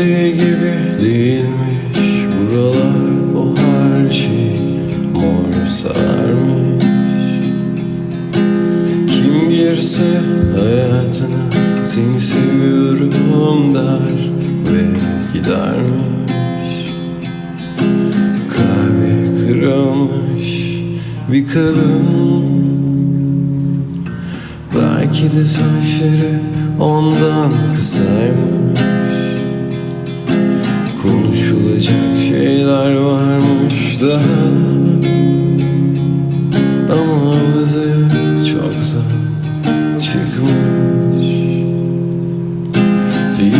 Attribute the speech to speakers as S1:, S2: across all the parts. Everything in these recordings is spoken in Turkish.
S1: Göründüğü gibi değilmiş. Buralar o her şey. Mor sarmış. Kim girse hayatına Seni seviyorum der Ve gidermiş. Kalbi kırılmış Bir kadın. Belki de saçları ondan kısaymış. Konuşulacak şeyler varmış daha. Ama ağzı çok zor çıkmış.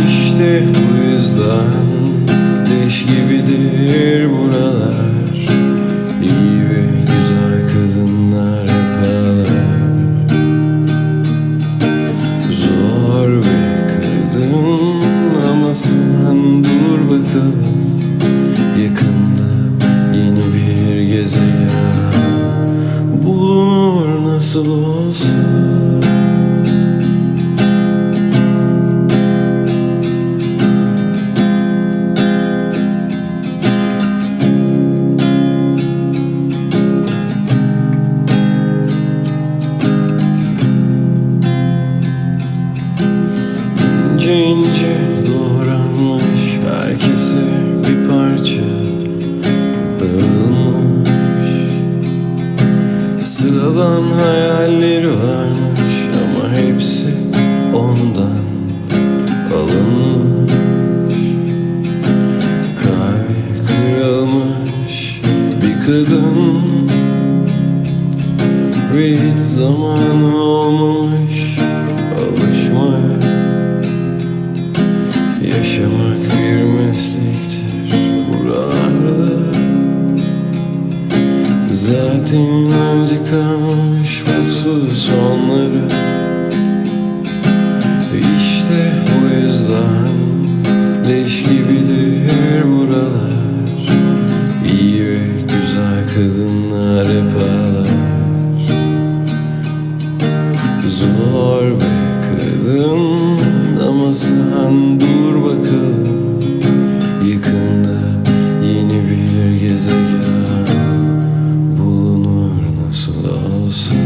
S1: İşte bu yüzden leş gibidir ama sen dur bakalım. Yakında yeni bir gezegen Bulunur nasıl olsa. İnce Sıradan hayalleri varmış ama hepsi ondan alınmış. Kalbi kırılmış bir kadın. Ve hiç zamanı olmamış alışmaya Zaten inancı kalmış mutsuz sonları. İşte bu yüzden Leş gibidir buralar. İyi ve güzel kadınlar hep ağlar. Zor be. Jesus.